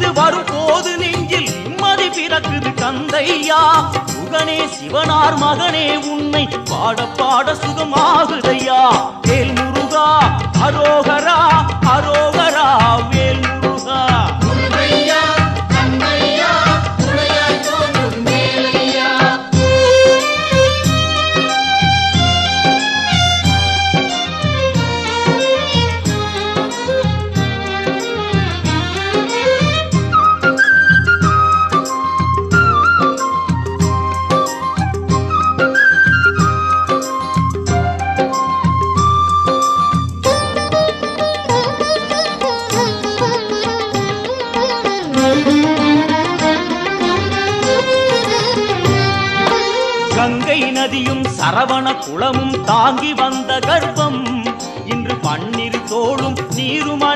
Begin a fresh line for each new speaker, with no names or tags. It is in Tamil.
பணிந்து வரும் போது நெஞ்சில் நிம்மதி பிறக்குது கந்தையா சுகனே சிவனார் மகனே உன்னை பாட பாட சுகமாகுதையா? வேல் முருகா
அரோக
கங்கை நதியும் சரவண குளமும் தாங்கி வந்த கர்ப்பம். இன்று பன்னிரு தோளும் நீருமா